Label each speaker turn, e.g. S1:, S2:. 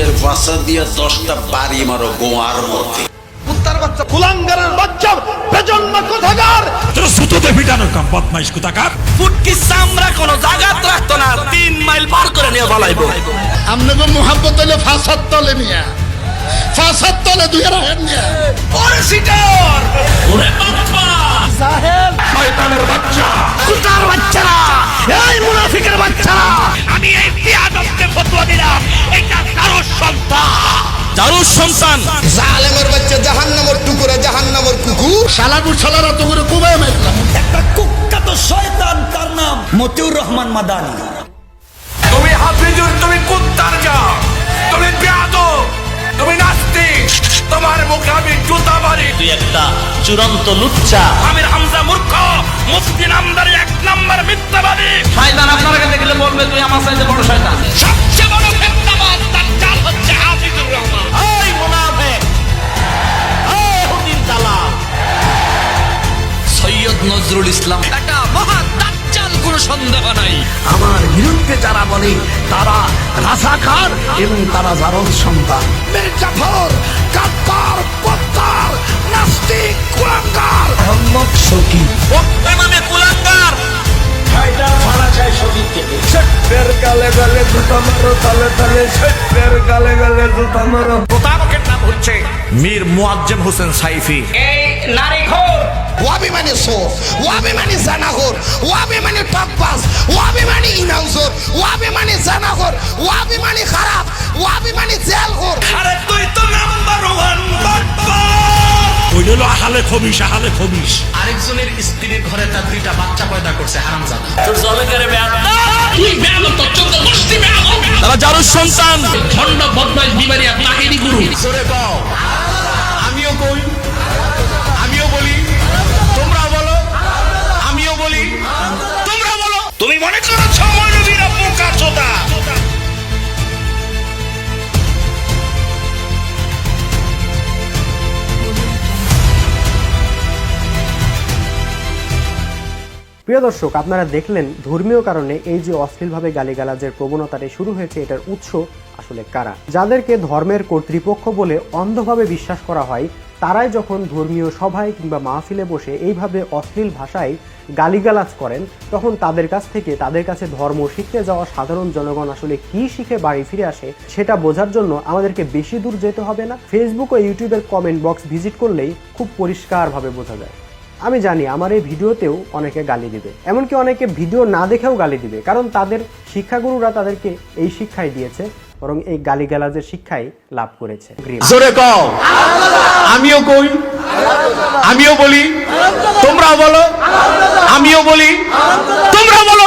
S1: বুকের বাসা দিয়ে দশটা বাড়ি মারো গোয়ার মধ্যে।
S2: কুত্তার বাচ্চা কুলাঙ্গারের বাচ্চা প্রজন্ম কোথাকার?
S3: তোর সুতোতে ফিটানো কাম বদমাইশ কোথাকার?
S4: ফুটকি চামড়া কোনো জাগাত রাখতো না তিন মাইল পার করে নিয়ে বলাইবো
S5: আপনাকে মোহাব্বত হলে ফাঁসার তলে নিয়ে। ফাঁসার তলে দুই রাখেন নিয়ে।
S4: ওরে সিটার! ওরে বাপ্পা
S3: শয়তানের বাচ্চা!
S4: কারোর সন্তান।
S5: জালেমের বাচ্চা জাহান্নামর টুকুরে জাহান্নামর কুকুর। শালাকুর শালারা তো করে কুবে মারলাম
S6: একটা কুখ্যাত শয়তান তার নাম মতিউর রহমান মাদানি।
S4: তুমি হাফিজুর তুমি কুত্তার যা তুমি বিয়াদব তুমি নাস্তিক। তোমার মুখে আমি জুতা মারি। তুই একটা চূড়ান্ত লুচ্চা। আমির হামজা মূর্খ মুফতি নামদারি এক নাম্বার মিথ্যাবাদী। শয়তান আপনার কাছে গেলে বলবে তুই আমার সাথে নজরুল ইসলাম। একটা মহা দাজ্জাল কোনো সন্দেহ নাই।
S6: আমার বিরুদ্ধে যারা বলে তারা রাজাকার এবং তারা জারদ সন্তান।
S5: মির্জাফর কাপ্পার পত্তার নাস্তিক কুলাঙ্গার।
S6: মোহাম্মদ শকি
S4: ওকে নামে কুলাঙ্গার। প্রতারকের নাম হচ্ছে মীর মুয়াজ্জেম হোসেন সাইফি। এই নারী ঘোর
S5: ওয়াবি মানে সোর ওয়াবি মানে জানাগর ওয়াবি মানে টকবাস ওয়াবি মানে ইনাউজর ওয়াবি মানে জানাগর ওয়াবি মানে খারাপ ওয়াবি মানে জেলগর
S4: আরে তুই তো নাম্বার ওয়ান
S3: ওই হলো আহালে খবিস আহালে খবিস
S7: আরেকজনের স্ত্রীর ঘরে তার দুইটা বাচ্চা পয়দা করছে হারাম জাদা
S4: তোর জলে করে তুই বেয়াদ তোর চোদ্দ গোষ্ঠী বেয়াদ তারা যারুর সন্তান।
S7: খন্ড বদমাইশ বিমারি আর তাহেরি গুরু।
S4: জোরে কও। আমিও কই।
S8: প্রিয় দর্শক, আপনারা দেখলেন ধর্মীয় কারণে এই যে অশ্লীলভাবে গালিগালাজের প্রবণতাটি শুরু হয়েছে, এটার উৎস আসলে কারা? যাদেরকে ধর্মের কর্তৃপক্ষ বলে অন্ধভাবে বিশ্বাস করা হয়, তারাই যখন ধর্মীয় সভায় কিংবা মাহফিলে বসে এইভাবে অশ্লীল ভাষায় গালিগালাজ করেন, তখন তাদের কাছ থেকে, তাদের কাছে ধর্ম শিখতে যাওয়া সাধারণ জনগণ আসলে কি শিখে বাড়ি ফিরে আসে, সেটা বোঝার জন্য আমাদেরকে বেশি দূর যেতে হবে না? ফেসবুক ও ইউটিউবের কমেন্ট বক্স ভিজিট করলেই খুব পরিষ্কারভাবে বোঝা যায়। আমি জানি আমার এই ভিডিওতেও অনেকে গালি দিবে। এমনকি অনেকে ভিডিও না দেখেও গালি দিবে, কারণ তাদের শিক্ষাগুরুরা তাদেরকে এই শিক্ষাই দিয়েছে, বরং এই গালিগালাজের শিক্ষাই লাভ করেছে।
S4: জোরে কও। আমিও কই। আমিও বলি। তোমরাও বলো। আমিও বলি। তোমরা বলো।